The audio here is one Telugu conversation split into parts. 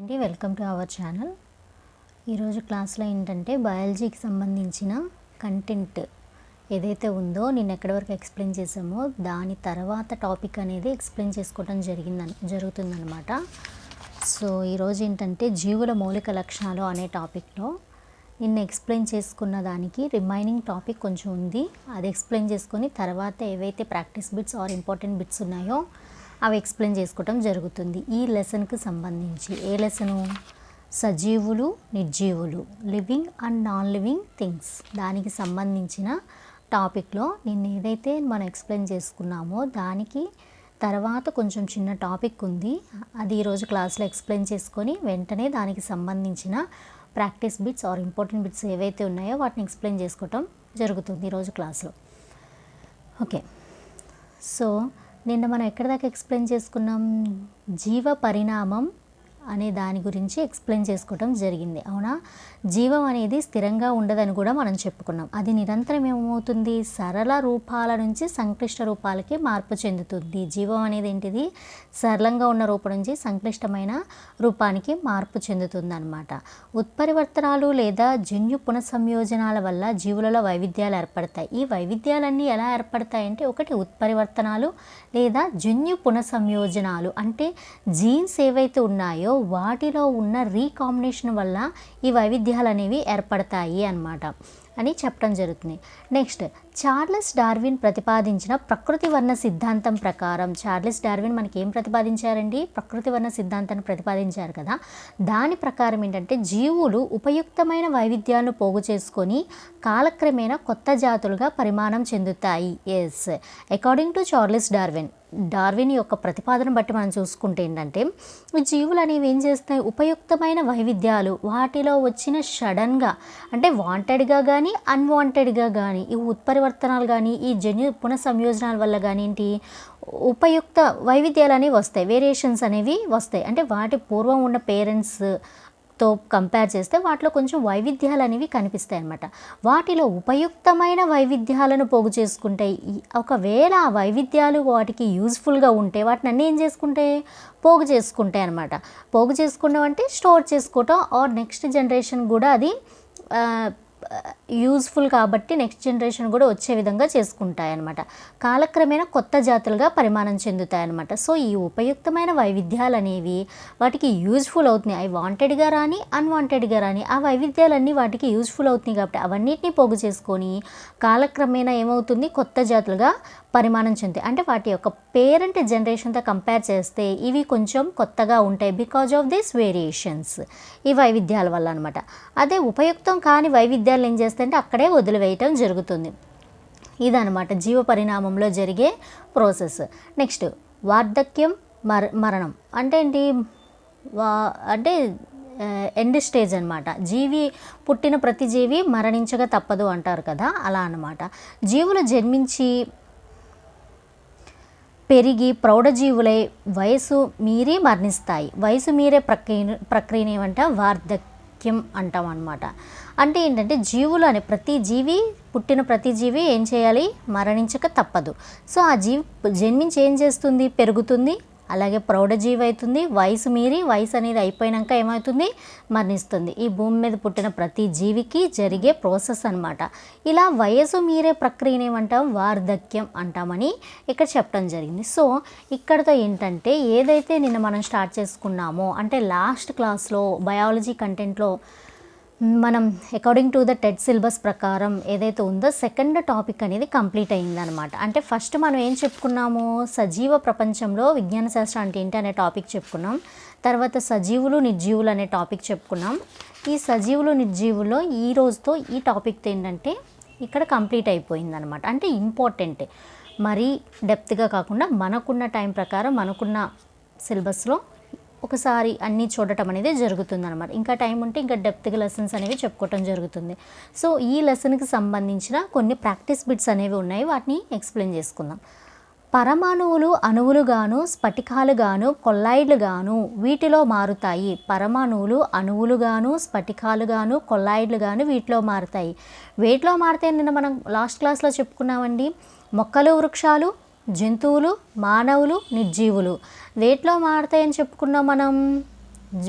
అండి. Welcome to our channel. ఈరోజు క్లాస్లో ఏంటంటే బయాలజీకి సంబంధించిన కంటెంట్ ఏదైతే ఉందో నేను ఎక్కడి వరకు ఎక్స్ప్లెయిన్ చేసామో దాని తర్వాత టాపిక్ అనేది ఎక్స్ప్లెయిన్ చేసుకోవడం జరిగిందని జరుగుతుందనమాట సో ఈరోజు ఏంటంటే జీవుల మౌలిక లక్షణాలు అనే టాపిక్లో నిన్న ఎక్స్ప్లెయిన్ చేసుకున్న దానికి రిమైనింగ్ టాపిక్ కొంచెం ఉంది. అది ఎక్స్ప్లెయిన్ చేసుకొని తర్వాత ఏవైతే practice bits or important bits ఉన్నాయో అవి ఎక్స్ప్లెయిన్ చేసుకోవటం జరుగుతుంది. ఈ లెసన్కి సంబంధించి ఏ లెసను? సజీవులు నిర్జీవులు living and non living things. దానికి సంబంధించిన టాపిక్లో నేను ఏదైతే మనం ఎక్స్ప్లెయిన్ చేసుకున్నామో దానికి తర్వాత కొంచెం చిన్న టాపిక్ ఉంది. అది ఈరోజు క్లాస్లో ఎక్స్ప్లెయిన్ చేసుకొని వెంటనే దానికి సంబంధించిన practice bits or important bits ఏవైతే ఉన్నాయో వాటిని ఎక్స్ప్లెయిన్ చేసుకోవటం జరుగుతుంది ఈరోజు క్లాస్లో. ఓకే. సో నిన్న మనం ఎక్కడి దాకా ఎక్స్ప్లెయిన్ చేసుకున్నాం? జీవ పరిణామం అనే దాని గురించి ఎక్స్ప్లెయిన్ చేసుకోవటం జరిగింది. అవునా? జీవం అనేది స్థిరంగా ఉండదని కూడా మనం చెప్పుకున్నాం. అది నిరంతరం ఏమవుతుంది? సరళ రూపాల నుంచి సంక్లిష్ట రూపాలకి మార్పు చెందుతుంది. జీవం అనేది ఏంటిది? సరళంగా ఉన్న రూపం నుంచి సంక్లిష్టమైన రూపానికి మార్పు చెందుతుంది అనమాట ఉత్పరివర్తనాలు లేదా జన్యు పునఃసంయోజనాల వల్ల జీవులలో వైవిధ్యాలు ఏర్పడతాయి. ఈ వైవిధ్యాలన్నీ ఎలా ఏర్పడతాయి అంటే ఒకటి ఉత్పరివర్తనాలు లేదా జన్యు పునఃసంయోజనాలు. అంటే జీన్స్ ఏవైతే ఉన్నాయో వాటిలో ఉన్న రీకాంబినేషన్ వల్ల ఈ వైవిధ్యాలు అనేవి ఏర్పడతాయి అన్నమాట అని చెప్పడం జరుగుతుంది. నెక్స్ట్ చార్లెస్ డార్విన్ ప్రతిపాదించిన ప్రకృతి వర్ణ సిద్ధాంతం ప్రకారం చార్లెస్ డార్విన్ మనకి ఏం ప్రతిపాదించారండి? ప్రకృతి వర్ణ సిద్ధాంతాన్ని ప్రతిపాదించారు కదా. దాని ప్రకారం ఏంటంటే జీవులు ఉపయుక్తమైన వైవిధ్యాలను పోగు చేసుకొని కాలక్రమేణా కొత్త జాతులుగా పరిమాణం చెందుతాయి. As according to Charles Darwin Darwin యొక్క ప్రతిపాదన బట్టి మనం చూసుకుంటే ఏంటంటే జీవులు అనేవి ఏం చేస్తాయి ఉపయుక్తమైన వైవిధ్యాలు వాటిలో వచ్చిన సడన్గా అంటే వాంటెడ్గా కానీ అన్వాంటెడ్గా కానీ ఈ పరివర్తనాలు కానీ ఈ జన్యు పునఃసంయోజనాల వల్ల కానీ ఏంటి? ఉపయుక్త వైవిధ్యాలు అనేవి వస్తాయి. వేరియేషన్స్ అనేవి వస్తాయి. అంటే వాటి పూర్వం ఉన్న పేరెంట్స్తో కంపేర్ చేస్తే వాటిలో కొంచెం వైవిధ్యాలు అనేవి కనిపిస్తాయి అన్నమాట. వాటిలో ఉపయుక్తమైన వైవిధ్యాలను పోగు చేసుకుంటాయి ఒకవేళ ఆ వైవిధ్యాలు వాటికి యూజ్ఫుల్గా ఉంటే వాటిని అన్నీ ఏం చేసుకుంటాయి? పోగు చేసుకుంటాయి అనమాట పోగు చేసుకున్నాం అంటే స్టోర్ చేసుకోవటం ఆర్ నెక్స్ట్ జనరేషన్ కూడా అది యూజ్ఫుల్ కాబట్టి నెక్స్ట్ జనరేషన్ కూడా వచ్చే విధంగా చేసుకుంటాయి అనమాట కాలక్రమేణా కొత్త జాతులుగా పరిమాణం చెందుతాయి అనమాట సో ఈ ఉపయుక్తమైన వైవిధ్యాలు అనేవి వాటికి యూజ్ఫుల్ అవుతున్నాయి. అవి వాంటెడ్గా రాని అన్వాంటెడ్గా రాని ఆ వైవిధ్యాలన్నీ వాటికి యూజ్ఫుల్ అవుతున్నాయి కాబట్టి అవన్నిటిని పోగు చేసుకొని కాలక్రమేణా ఏమవుతుంది? కొత్త జాతులుగా పరిమాణం చెందుతాయి. అంటే వాటి యొక్క పేరెంట్ జనరేషన్తో కంపేర్ చేస్తే ఇవి కొంచెం కొత్తగా ఉంటాయి బికాజ్ ఆఫ్ దిస్ వేరియేషన్స్. ఈ వైవిధ్యాల వల్ల అనమాట అదే ఉపయుక్తం కాని వైవిధ్యాలు ఏం చేస్తాయంటే అక్కడే వదిలివేయటం జరుగుతుంది. ఇదనమాట జీవ పరిణామంలో జరిగే ప్రాసెస్. నెక్స్ట్ వార్ధక్యం మర మరణం. అంటే ఏంటి? వా అంటే ఎండ్ స్టేజ్ అనమాట జీవి పుట్టిన ప్రతి జీవి మరణించగా తప్పదు అంటారు కదా అలా అనమాట జీవులు జన్మించి పెరిగి ప్రౌఢజీవులై వయసు మీరి మరణిస్తాయి. వయసు మీరే ప్రక్రియ ప్రక్రియని ఏమంట? వార్ధక్యం అంటాం అనమాట అంటే ఏంటంటే జీవులు అనే ప్రతి జీవి పుట్టిన ప్రతి జీవి ఏం చేయాలి? మరణించక తప్పదు. సో ఆ జీవి జన్మించి ఏం చేస్తుంది? పెరుగుతుంది. అలాగే ప్రౌఢజీవి అవుతుంది వయసు మీరి వయసు అనేది అయిపోయినాక ఏమవుతుంది? మరణిస్తుంది. ఈ భూమి మీద పుట్టిన ప్రతి జీవికి జరిగే ప్రాసెస్ అన్నమాట. ఇలా వయసు మీరే ప్రక్రియని ఏమంటాం? వార్ధక్యం అంటామని ఇక్కడ చెప్పడం జరిగింది. సో ఇక్కడతో ఏంటంటే ఏదైతే నిన్న మనం స్టార్ట్ చేసుకున్నామో అంటే లాస్ట్ క్లాస్లో బయాలజీ కంటెంట్లో మనం according to the TET syllabus ప్రకారం ఏదైతే ఉందో సెకండ్ టాపిక్ అనేది కంప్లీట్ అయిందనమాట అంటే ఫస్ట్ మనం ఏం చెప్పుకున్నాము? సజీవ ప్రపంచంలో విజ్ఞాన శాస్త్రం అంటే ఏంటి అనే టాపిక్ చెప్పుకున్నాం. తర్వాత సజీవులు నిర్జీవులు అనే టాపిక్ చెప్పుకున్నాం. ఈ సజీవులు నిర్జీవుల్లో ఈ రోజుతో ఈ టాపిక్ ఏంటంటే ఇక్కడ కంప్లీట్ అయిపోయిందనమాట అంటే ఇంపార్టెంట్ మరీ డెప్త్గా కాకుండా మనకున్న టైం ప్రకారం మనకున్న సిలబస్లో ఒకసారి అన్నీ చూడటం అనేది జరుగుతుంది అనమాట ఇంకా టైం ఉంటే ఇంకా డెప్త్గా లెసన్స్ అనేవి చెప్పుకోవటం జరుగుతుంది. సో ఈ లెసన్కి సంబంధించిన కొన్ని ప్రాక్టీస్ బిట్స్ అనేవి ఉన్నాయి. వాటిని ఎక్స్ప్లెయిన్ చేసుకుందాం. పరమాణువులు అణువులుగాను స్ఫటికాలుగాను కొల్లాయిడ్లుగాను వీటిలో మారుతాయి. పరమాణువులు అణువులుగాను స్ఫటికాలుగాను కొల్లాయిడ్లుగాను వీటిలో మారుతాయి. వేటిలో మారుతాయి నిన్న మనం లాస్ట్ క్లాస్లో చెప్పుకున్నామండి. మొక్కలు వృక్షాలు జంతువులు మానవులు నిర్జీవులు. వేటిలో మారుతాయని చెప్పుకున్నాం మనం?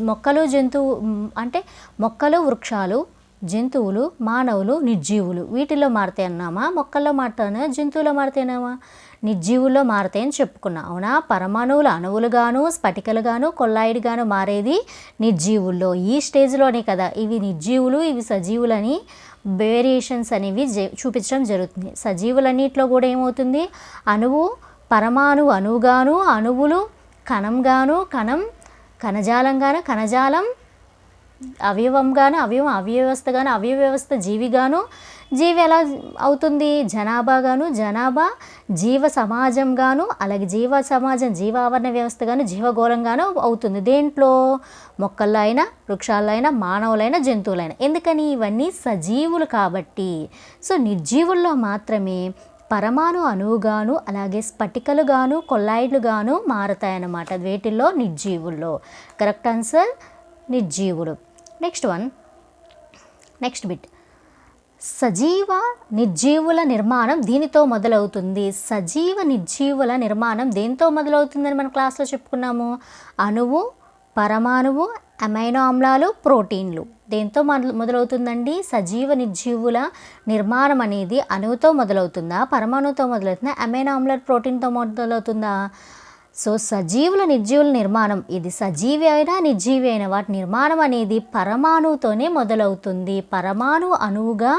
మొక్కలు జంతువు అంటే మొక్కలు వృక్షాలు జంతువులు మానవులు నిర్జీవులు వీటిలో మారుతాయి అన్నామా? మొక్కల్లో మారుతానా జంతువులో మారుతాయినామా నిర్జీవుల్లో మారుతాయని చెప్పుకున్నా. అవునా? పరమాణువులు అణువులుగాను స్ఫటికలుగాను కొల్లాయిడ్గాను మారేది నిర్జీవుల్లో. ఈ స్టేజ్లోనే కదా. ఇవి నిర్జీవులు ఇవి సజీవులని వేరియేషన్స్ అనేవి చూపించడం జరుగుతుంది. సజీవులన్నిట్లో కూడా ఏమవుతుంది? అణువు పరమాణువు అణువుగాను అణువులు కణంగాను కణం కణజాలంగాను కణజాలం అవయవంగాను అవయవం అవ్యవస్థగాను అవ్యవ వ్యవస్థ జీవిగాను. జీవి ఎలా అవుతుంది? జనాభాగాను జనాభా జీవ సమాజంగాను అలాగే జీవ సమాజం జీవావరణ వ్యవస్థగాను జీవగోళంగాను అవుతుంది. దేంట్లో? మొక్కల్లో అయినా వృక్షాల్లో అయినా మానవులైన జంతువులైనా. ఎందుకని? ఇవన్నీ సజీవులు కాబట్టి. సో నిర్జీవుల్లో మాత్రమే పరమాణు అణువుగాను అలాగే స్ఫటికలుగాను కొల్లాయిడ్లుగాను మారతాయన్నమాట వీటిల్లో? నిర్జీవుల్లో. Correct answer? నిర్జీవులు next one. Next bit. సజీవ నిర్జీవుల నిర్మాణం దీనితో మొదలవుతుంది. సజీవ నిర్జీవుల నిర్మాణం దేనితో మొదలవుతుందని మన క్లాస్లో చెప్పుకున్నాము? అణువు పరమాణువు అమైనో ఆమ్లాలు ప్రోటీన్లు. దేంతో మొదలు మొదలవుతుందండి? సజీవ నిర్జీవుల నిర్మాణం అనేది అణువుతో మొదలవుతుందా? పరమాణువుతో మొదలవుతుందా? అమైనో ప్రోటీన్తో మొదలవుతుందా? సో సజీవుల నిర్జీవుల నిర్మాణం ఇది సజీవి అయినా నిర్జీవి అయినా వాటి నిర్మాణం అనేది పరమాణువుతోనే మొదలవుతుంది. పరమాణు అణువుగా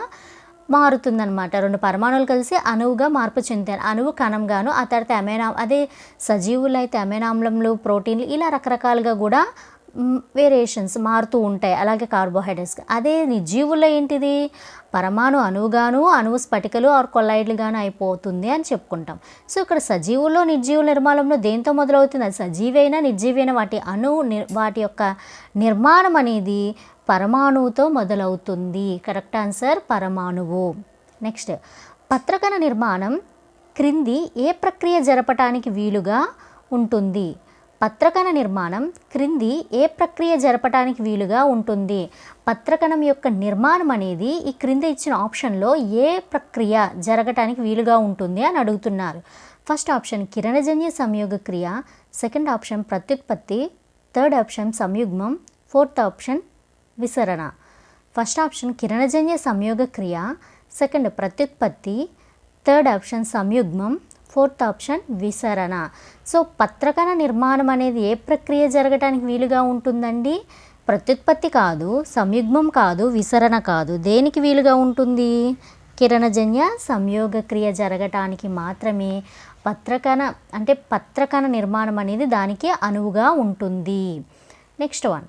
మారుతుందనమాట రెండు పరమాణువులు కలిసి అణువుగా మార్పు చెందుతాయి. అణువు కణంగాను ఆ తర్వాత అమైనా అదే సజీవులు అయితే అమైనామ్లంలు ప్రోటీన్లు ఇలా రకరకాలుగా కూడా వేరియేషన్స్ మారుతూ ఉంటాయి. అలాగే కార్బోహైడ్రేట్స్ అదే నిర్జీవుల్లో ఏంటిది? పరమాణు అణువుగాను అణువు స్ఫటికలు ఆర్ కొల్లాయిడ్లుగాను అయిపోతుంది అని చెప్పుకుంటాం. సో ఇక్కడ సజీవుల్లో నిర్జీవుల నిర్మాణంలో దేంతో మొదలవుతుంది? అది సజీవైనా నిర్జీవైన వాటి అణువు ని- వాటి యొక్క నిర్మాణం అనేది పరమాణువుతో మొదలవుతుంది. కరెక్ట్ ఆన్సర్ పరమాణువు. నెక్స్ట్ పత్రకణ నిర్మాణం క్రింది ఏ ప్రక్రియ జరపటానికి వీలుగా ఉంటుంది? పత్రకణ నిర్మాణం క్రింది ఏ ప్రక్రియ జరపటానికి వీలుగా ఉంటుంది? పత్రకణం యొక్క నిర్మాణం అనేది ఈ క్రింద ఇచ్చిన ఆప్షన్లో ఏ ప్రక్రియ జరగటానికి వీలుగా ఉంటుంది అని అడుగుతున్నారు. ఫస్ట్ ఆప్షన్ కిరణజన్య సంయోగ క్రియ సెకండ్ ఆప్షన్ ప్రత్యుత్పత్తి థర్డ్ ఆప్షన్ సంయుగ్మం ఫోర్త్ ఆప్షన్ విసరణ. ఫస్ట్ ఆప్షన్ కిరణజన్య సంయోగ క్రియ సెకండ్ ప్రత్యుత్పత్తి థర్డ్ ఆప్షన్ సంయుగ్మం ఫోర్త్ ఆప్షన్ విసరణ. సో పత్రకణ నిర్మాణం అనేది ఏ ప్రక్రియ జరగటానికి వీలుగా ఉంటుందండి? ప్రత్యుత్పత్తి కాదు సంయుగ్మం కాదు విసరణ కాదు. దేనికి వీలుగా ఉంటుంది? కిరణజన్య సంయోగ క్రియ జరగటానికి మాత్రమే పత్రకణ అంటే పత్రకణ నిర్మాణం అనేది దానికి అనువుగా ఉంటుంది. Next one.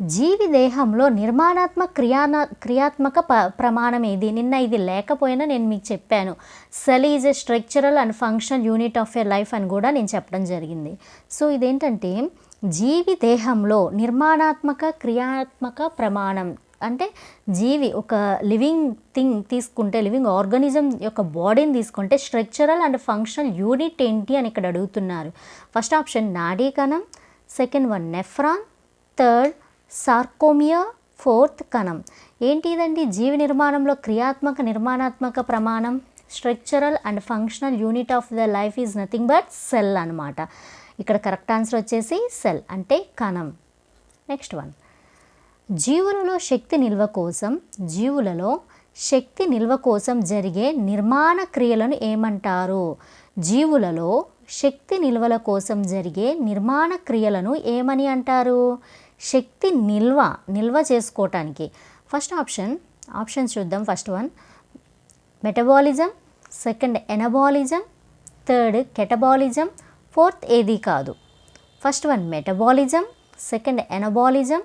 జీవి దేహంలో నిర్మాణాత్మక క్రియాన క్రియాత్మక ప ప్రమాణం ఏది? నిన్న ఇది లేకపోయినా నేను మీకు చెప్పాను. Cell is a structural and functional unit of a life అని కూడా నేను చెప్పడం జరిగింది. సో ఇదేంటంటే జీవి దేహంలో నిర్మాణాత్మక క్రియాత్మక ప్రమాణం అంటే జీవి ఒక లివింగ్ థింగ్ తీసుకుంటే లివింగ్ ఆర్గానిజం యొక్క బాడీని తీసుకుంటే స్ట్రక్చరల్ అండ్ ఫంక్షనల్ యూనిట్ ఏంటి అని ఇక్కడ అడుగుతున్నారు. ఫస్ట్ ఆప్షన్ నాడీ కణం second one nephron third sarcomere fourth కణం. ఏంటి ఇదండి జీవి నిర్మాణంలో క్రియాత్మక నిర్మాణాత్మక ప్రమాణం? Structural and functional unit of the life is nothing but cell అనమాట ఇక్కడ కరెక్ట్ ఆన్సర్ వచ్చేసి సెల్ అంటే కణం. Next one. జీవులలో శక్తి నిల్వ కోసం జీవులలో శక్తి నిల్వ కోసం జరిగే నిర్మాణ క్రియలను ఏమంటారు? జీవులలో శక్తి నిల్వల కోసం జరిగే నిర్మాణ క్రియలను ఏమని అంటారు? శక్తి నిల్వ నిల్వ చేసుకోవటానికి. ఫస్ట్ ఆప్షన్ ఆప్షన్స్ చూద్దాం. First one metabolism second anabolism third catabolism fourth ఏది కాదు. First one metabolism second anabolism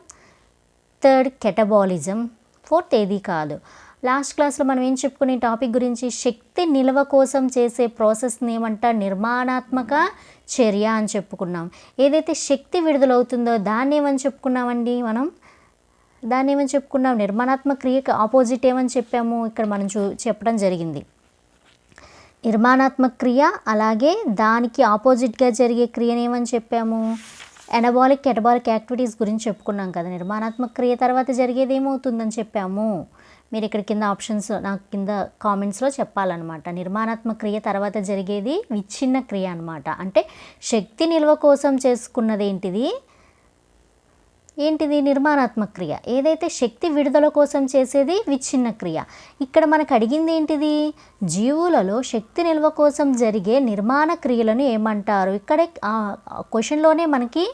third catabolism fourth ఏది కాదు. లాస్ట్ క్లాస్లో మనం ఏం చెప్పుకునే టాపిక్ గురించి? శక్తి నిల్వ కోసం చేసే ప్రాసెస్ని ఏమంట నిర్మాణాత్మక చర్య అని చెప్పుకున్నాం. ఏదైతే శక్తి విడుదలవుతుందో దాన్ని ఏమని చెప్పుకున్నామండి మనం? దాన్ని ఏమని చెప్పుకున్నాం? నిర్మాణాత్మక క్రియకి ఆపోజిట్ ఏమని చెప్పాము? ఇక్కడ మనం చూ చెప్పడం జరిగింది. నిర్మాణాత్మక క్రియ అలాగే దానికి ఆపోజిట్గా జరిగే క్రియను ఏమని చెప్పాము? ఎనబాలిక్ కెటబాలిక్ యాక్టివిటీస్ గురించి చెప్పుకున్నాం కదా. నిర్మాణాత్మక క్రియ తర్వాత జరిగేది ఏమవుతుందని చెప్పాము? మీరు ఇక్కడ కింద ఆప్షన్స్ నాకు కింద కామెంట్స్లో చెప్పాలన్నమాట. నిర్మాణాత్మక క్రియ తర్వాత జరిగేది విచ్ఛిన్న క్రియ అనమాట అంటే శక్తి నిల్వ కోసం చేసుకున్నది ఏంటిది? ఏంటిది నిర్మాణాత్మక క్రియ. ఏదైతే శక్తి విడుదల కోసం చేసేది విచ్ఛిన్న క్రియ. ఇక్కడ మనకు అడిగింది ఏంటిది? జీవులలో శక్తి నిల్వ కోసం జరిగే నిర్మాణ క్రియలను ఏమంటారు? ఇక్కడే క్వశ్చన్లోనే మనకి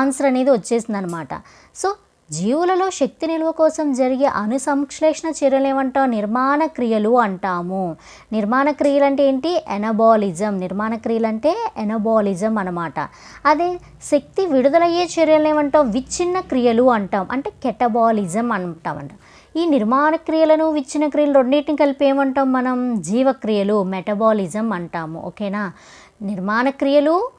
ఆన్సర్ అనేది వచ్చేసింది అనమాట సో జీవులలో శక్తి నిల్వ కోసం జరిగే అనుసంశ్లేషణ చర్యలు ఏమంటాం నిర్మాణ క్రియలు అంటాము. నిర్మాణ క్రియలు అంటే ఏంటి? ఎనబాలిజం. నిర్మాణ క్రియలు అంటే ఎనబాలిజం అనమాట అదే శక్తి విడుదలయ్యే చర్యలు ఏమంటాం విచ్ఛిన్న క్రియలు అంటాం. అంటే కెటబాలిజం అంటామంట. ఈ నిర్మాణ క్రియలను విచ్ఛిన్న క్రియలు రెండింటిని కలిపి ఏమంటాం మనం? జీవక్రియలు మెటబాలిజం అంటాము. ఓకేనా? నిర్మాణ క్రియలు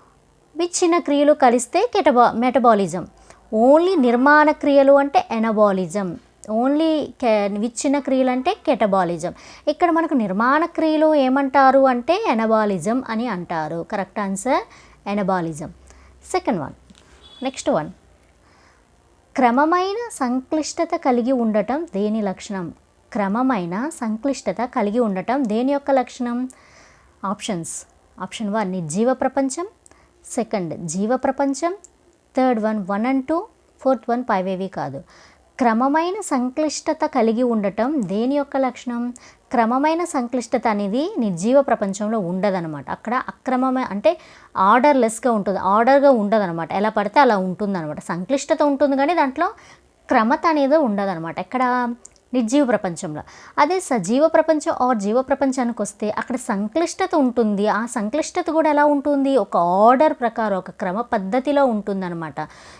విచ్ఛిన్న క్రియలు కలిస్తే కెటబా మెటబాలిజం. ఓన్లీ నిర్మాణ క్రియలు అంటే ఎనబాలిజం. ఓన్లీ కె విచ్ఛిన్న క్రియలు అంటే కెటబాలిజం. ఇక్కడ మనకు నిర్మాణ క్రియలు ఏమంటారు అంటే ఎనబాలిజం అని అంటారు. Correct answer? Anabolism. Second one. Next one. క్రమమైన సంక్లిష్టత కలిగి ఉండటం దేని లక్షణం? క్రమమైన సంక్లిష్టత కలిగి ఉండటం దేని యొక్క లక్షణం? ఆప్షన్స్. ఆప్షన్ వన్ నిర్జీవ ప్రపంచం. సెకండ్ జీవ ప్రపంచం. Third one one and two fourth one five ఏవి కాదు. క్రమమైన సంక్లిష్టత కలిగి ఉండటం దేని యొక్క లక్షణం? క్రమమైన సంక్లిష్టత అనేది నిర్జీవ ప్రపంచంలో ఉండదన్నమాట. అక్కడ అక్రమమే అంటే ఆర్డర్లెస్గా ఉంటుంది ఆర్డర్గా ఉండదన్నమాట. ఎలా పడితే అలా ఉంటుందన్నమాట. సంక్లిష్టత ఉంటుంది కానీ దాంట్లో క్రమత అనేది ఉండదన్నమాట. ఎక్కడ? నిర్జీవ ప్రపంచంలో. అదే సజీవ ప్రపంచం ఆర్ జీవ ప్రపంచానికి వస్తే అక్కడ సంక్లిష్టత ఉంటుంది. ఆ సంక్లిష్టత కూడా ఎలా ఉంటుంది? ఒక ఆర్డర్ ప్రకారం ఒక క్రమ పద్ధతిలో ఉంటుందన్నమాట.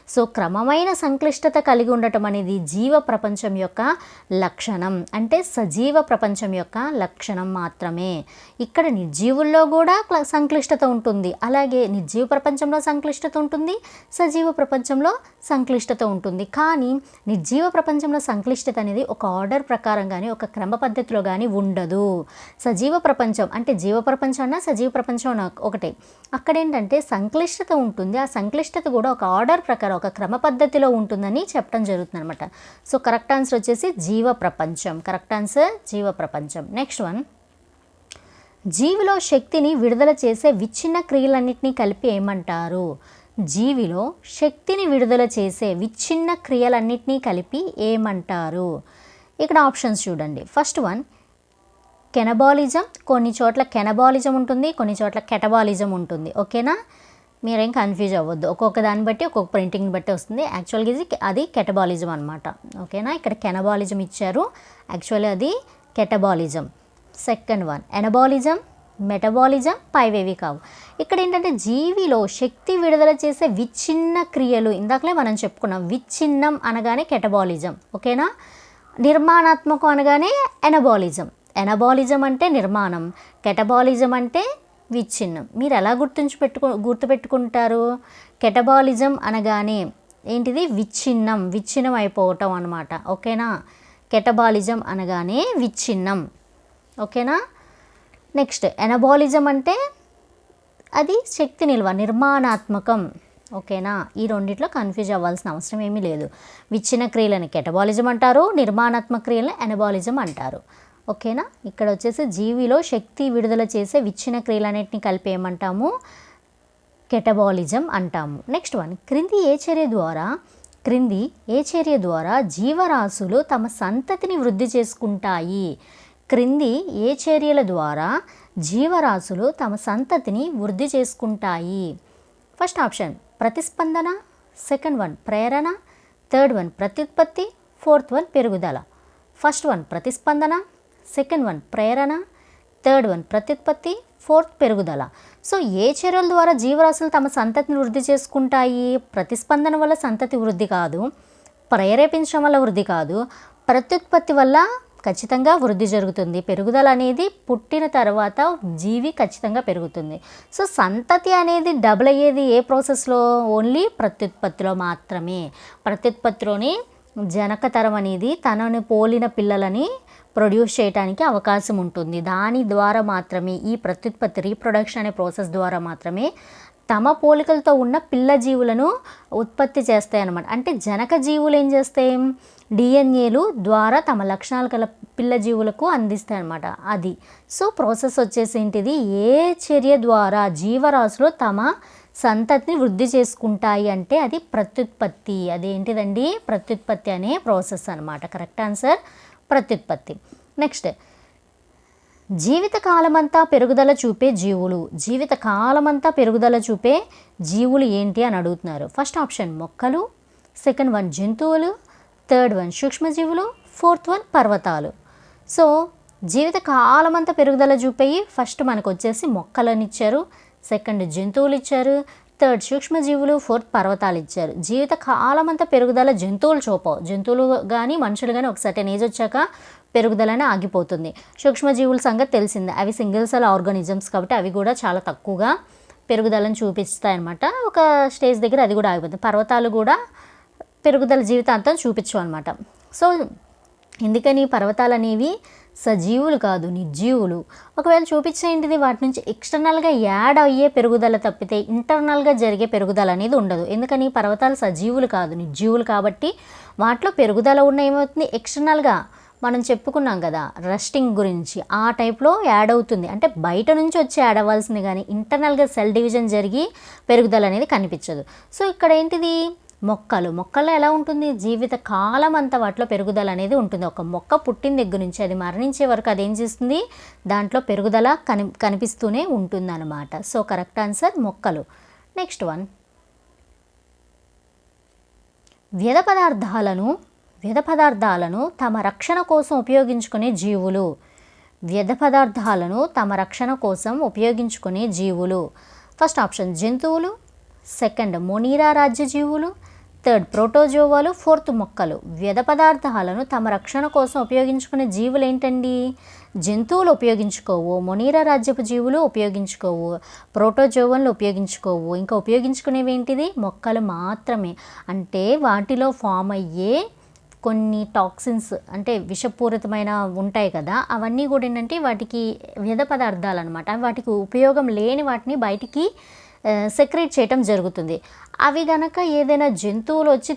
సో క్రమమైన సంక్లిష్టత కలిగి ఉండటం అనేది జీవ ప్రపంచం యొక్క లక్షణం. అంటే సజీవ ప్రపంచం యొక్క లక్షణం మాత్రమే. ఇక్కడ నిర్జీవుల్లో కూడా క్ల- సంక్లిష్టత ఉంటుంది. అలాగే నిర్జీవ ప్రపంచంలో సంక్లిష్టత ఉంటుంది. సజీవ ప్రపంచంలో సంక్లిష్టత ఉంటుంది. కానీ నిర్జీవ ప్రపంచంలో సంక్లిష్టత అనేది ఒక ఆర్డర్ ప్రకారం కానీ ఒక క్రమ పద్ధతిలో కానీ ఉండదు. సజీవ ప్రపంచం అంటే జీవ ప్రపంచం అన్నా సజీవ ప్రపంచం అన్నా ఒకటే. అక్కడ ఏంటంటే సంక్లిష్టత ఉంటుంది. ఆ సంక్లిష్టత కూడా ఒక ఆర్డర్ ప్రకారం ఒక క్రమ పద్ధతిలో ఉంటుందని చెప్పడం జరుగుతుంది అనమాట సో కరెక్ట్ ఆన్సర్ వచ్చేసి జీవ ప్రపంచం. కరెక్ట్ ఆన్సర్ జీవ ప్రపంచం. Next one. జీవిలో శక్తిని విడుదల చేసే విచ్ఛిన్న క్రియలన్నింటినీ కలిపి ఏమంటారు? జీవిలో శక్తిని విడుదల చేసే విచ్ఛిన్న క్రియలన్నింటినీ కలిపి ఏమంటారు? ఇక్కడ ఆప్షన్స్ చూడండి. First one cannibalism. కొన్ని చోట్ల కెనబాలిజం ఉంటుంది కొన్ని చోట్ల కెటబాలిజం ఉంటుంది. ఓకేనా? మీరేం కన్ఫ్యూజ్ అవ్వద్దు. ఒక్కొక్క దాన్ని బట్టి ఒక్కొక్క ప్రింటింగ్ని బట్టి వస్తుంది. యాక్చువల్గా ఇది అది కెటబాలిజం అనమాట ఓకేనా? ఇక్కడ కెనబాలిజం ఇచ్చారు. యాక్చువల్లీ అది catabolism. Second one anabolism metabolism పైవేవి కావు ఇక్కడ ఏంటంటే జీవిలో శక్తి విడుదల చేసే విచ్ఛిన్న క్రియలు ఇందాకలే మనం చెప్పుకున్నాం విచ్ఛిన్నం అనగానే కెటబాలిజం. ఓకేనా? నిర్మాణాత్మకం అనగానే ఎనబాలిజం. ఎనబాలిజం అంటే నిర్మాణం. కెటబాలిజం అంటే విచ్ఛిన్నం. మీరు ఎలా గుర్తుంచి పెట్టుకు గుర్తుపెట్టుకుంటారు? కెటబాలిజం అనగానే ఏంటిది? విచ్ఛిన్నం. విచ్ఛిన్నం అయిపోవటం అనమాట ఓకేనా? కెటబాలిజం అనగానే విచ్ఛిన్నం. ఓకేనా? నెక్స్ట్. ఎనబాలిజం అంటే అది శక్తి నిల్వ నిర్మాణాత్మకం. ఓకేనా? ఈ రెండిట్లో కన్ఫ్యూజ్ అవ్వాల్సిన అవసరం ఏమీ లేదు. విచ్చిన క్రియలను కెటబాలిజం అంటారు నిర్మాణాత్మక క్రియలను ఎనబాలిజం అంటారు. ఓకేనా? ఇక్కడ వచ్చేసి జీవిలో శక్తి విడుదల చేసే విచ్చిన క్రియలన్నింటినీ కలిపి ఏమంటాము? కెటబాలిజం అంటాము. నెక్స్ట్ వన్ క్రింది ఏ చర్య ద్వారా క్రింది ఏ చర్య ద్వారా జీవరాశులు తమ సంతతిని వృద్ధి చేసుకుంటాయి? క్రింది ఏ చర్యల ద్వారా జీవరాశులు తమ సంతతిని వృద్ధి చేసుకుంటాయి? ఫస్ట్ ఆప్షన్ ప్రతిస్పందన సెకండ్ వన్ ప్రేరణ థర్డ్ వన్ ప్రత్యుత్పత్తి ఫోర్త్ వన్ పెరుగుదల. ఫస్ట్ వన్ ప్రతిస్పందన సెకండ్ వన్ ప్రేరణ థర్డ్ వన్ ప్రత్యుత్పత్తి ఫోర్త్ పెరుగుదల. సో ఏ చర్యల ద్వారా జీవరాశులు తమ సంతతిని వృద్ధి చేసుకుంటాయి? ప్రతిస్పందన వల్ల సంతతి వృద్ధి కాదు ప్రేరేపించడం వల్ల వృద్ధి కాదు ప్రత్యుత్పత్తి వల్ల ఖచ్చితంగా వృద్ధి జరుగుతుంది. పెరుగుదల అనేది పుట్టిన తర్వాత జీవి ఖచ్చితంగా పెరుగుతుంది. సో సంతతి అనేది డబుల్ అయ్యేది ఏ ప్రాసెస్లో ఓన్లీ ప్రత్యుత్పత్తిలో మాత్రమే. ప్రత్యుత్పత్తిలోని జనకతరం అనేది తనను పోలిన పిల్లలని ప్రొడ్యూస్ చేయడానికి అవకాశం ఉంటుంది. దాని ద్వారా మాత్రమే ఈ ప్రత్యుత్పత్తి రీప్రొడక్షన్ అనే ప్రాసెస్ ద్వారా మాత్రమే తమ పోలికలతో ఉన్న పిల్ల జీవులను ఉత్పత్తి చేస్తాయి అనమాట అంటే జనక జీవులు ఏం చేస్తాయి? డిఎన్ఏలు ద్వారా తమ లక్షణాలు గల పిల్ల జీవులకు అందిస్తాయి అన్నమాట అది. సో ప్రాసెస్ వచ్చేసి ఏంటిది? ఏ చర్య ద్వారా జీవరాశులు తమ సంతతిని వృద్ధి చేసుకుంటాయి అంటే అది ప్రత్యుత్పత్తి. అదేంటిదండి? ప్రత్యుత్పత్తి అనే ప్రాసెస్ అనమాట కరెక్ట్ ఆన్సర్? ప్రత్యుత్పత్తి. నెక్స్ట్ జీవితకాలమంతా పెరుగుదల చూపే జీవులు. జీవిత కాలమంతా పెరుగుదల చూపే జీవులు ఏంటి అని అడుగుతున్నారు. ఫస్ట్ ఆప్షన్ మొక్కలు. సెకండ్ వన్ జంతువులు. థర్డ్ వన్ సూక్ష్మజీవులు. ఫోర్త్ వన్ పర్వతాలు. సో జీవిత కాలమంతా పెరుగుదల చూపేయి ఫస్ట్ మనకు వచ్చేసి మొక్కలను ఇచ్చారు సెకండ్ జంతువులు ఇచ్చారు థర్డ్ సూక్ష్మజీవులు. ఫోర్త్ పర్వతాలు ఇచ్చారు జీవిత కాలమంతా పెరుగుదల జంతువులు చూపవు. జంతువులు కానీ మనుషులు కానీ ఒక సర్టెన్ ఏజ్ వచ్చాక పెరుగుదలనే ఆగిపోతుంది. సూక్ష్మజీవుల సంగతి తెలిసిందే. అవి సింగిల్ సెల్ ఆర్గానిజమ్స్ కాబట్టి అవి కూడా చాలా తక్కువగా పెరుగుదలను చూపిస్తాయన్నమాట. ఒక స్టేజ్ దగ్గర అది కూడా ఆగిపోతుంది. పర్వతాలు కూడా పెరుగుదల జీవితాంతం చూపించు అనమాట సో ఎందుకని పర్వతాలు అనేవి సజీవులు కాదు నిర్జీవులు? ఒకవేళ చూపించేంటిది వాటి నుంచి ఎక్స్టర్నల్గా యాడ్ అయ్యే పెరుగుదల తప్పితే ఇంటర్నల్గా జరిగే పెరుగుదల అనేది ఉండదు. ఎందుకని? పర్వతాలు సజీవులు కాదు నిర్జీవులు కాబట్టి వాటిలో పెరుగుదల ఉన్న ఏమవుతుంది? ఎక్స్టర్నల్గా మనం చెప్పుకున్నాం కదా రెస్టింగ్ గురించి. ఆ టైప్లో యాడ్ అవుతుంది. అంటే బయట నుంచి వచ్చి యాడ్ అవ్వాల్సింది కానీ ఇంటర్నల్గా సెల్ డివిజన్ జరిగి పెరుగుదల అనేది కనిపించదు. సో ఇక్కడ ఏంటిది? మొక్కలు. మొక్కల్లో ఎలా ఉంటుంది? జీవిత కాలం అంతా వాటిలో పెరుగుదల అనేది ఉంటుంది. ఒక మొక్క పుట్టిన దగ్గర నుంచి అది మరణించే వరకు అది ఏం చేస్తుంది? దాంట్లో పెరుగుదల కని కనిపిస్తూనే ఉంటుందన్నమాట. సో కరెక్ట్ ఆన్సర్ మొక్కలు. నెక్స్ట్ వన్ వ్యధ పదార్థాలను వ్యధ పదార్థాలను తమ రక్షణ కోసం ఉపయోగించుకునే జీవులు. వ్యధ పదార్థాలను తమ రక్షణ కోసం ఉపయోగించుకునే జీవులు. ఫస్ట్ ఆప్షన్ జంతువులు. సెకండ్ మొనీరా రాజ్య జీవులు. థర్డ్ ప్రోటోజోవాలు. ఫోర్త్ మొక్కలు. వ్యధ పదార్థాలను తమ రక్షణ కోసం ఉపయోగించుకునే జీవులు ఏంటండి? జంతువులు ఉపయోగించుకోవు మొనీరా రాజ్యపు జీవులు ఉపయోగించుకోవు ప్రోటోజోవన్లు ఉపయోగించుకోవు. ఇంకా ఉపయోగించుకునేవి ఏంటిది? మొక్కలు మాత్రమే. అంటే వాటిలో ఫామ్ అయ్యే కొన్ని టాక్సిన్స్ అంటే విషపూరితమైన ఉంటాయి కదా అవన్నీ కూడా ఏంటంటే వాటికి వ్యధ పదార్థాలు అనమాట వాటికి ఉపయోగం లేని వాటిని బయటికి సెక్రేట్ చేయటం జరుగుతుంది. అవి గనక ఏదైనా జంతువులు వచ్చి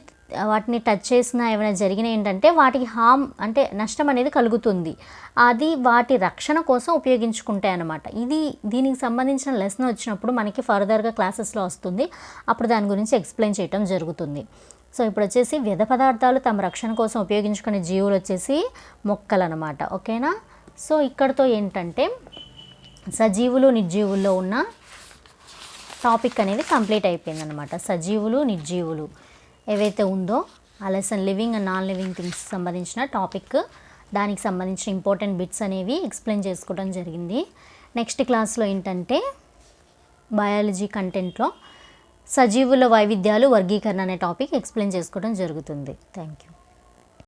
వాటిని టచ్ చేసినా ఏమైనా జరిగిన ఏంటంటే వాటికి హామ్ అంటే నష్టం అనేది కలుగుతుంది. అది వాటి రక్షణ కోసం ఉపయోగించుకుంటాయి అన్నమాట ఇది దీనికి సంబంధించిన లెసన్ వచ్చినప్పుడు మనకి ఫర్దర్గా క్లాసెస్లో వస్తుంది. అప్పుడు దాని గురించి ఎక్స్ప్లెయిన్ చేయటం జరుగుతుంది. సో ఇప్పుడు వచ్చేసి వ్యధ పదార్థాలు తమ రక్షణ కోసం ఉపయోగించుకునే జీవులు వచ్చేసి మొక్కలు అనమాట ఓకేనా? సో ఇక్కడతో ఏంటంటే సజీవులు నిర్జీవుల్లో ఉన్న టాపిక్ అనేది కంప్లీట్ అయిపోయిందనమాట సజీవులు నిర్జీవులు ఏవైతే ఉందో ఆ lesson living and non living things సంబంధించిన టాపిక్ దానికి సంబంధించిన ఇంపార్టెంట్ బిట్స్ అనేవి ఎక్స్ప్లెయిన్ చేసుకోవడం జరిగింది. నెక్స్ట్ క్లాస్లో ఏంటంటే బయాలజీ కంటెంట్లో సజీవుల వైవిధ్యాలు వర్గీకరణ అనే టాపిక్ ఎక్స్ప్లెయిన్ చేసుకోవడం జరుగుతుంది. Thank you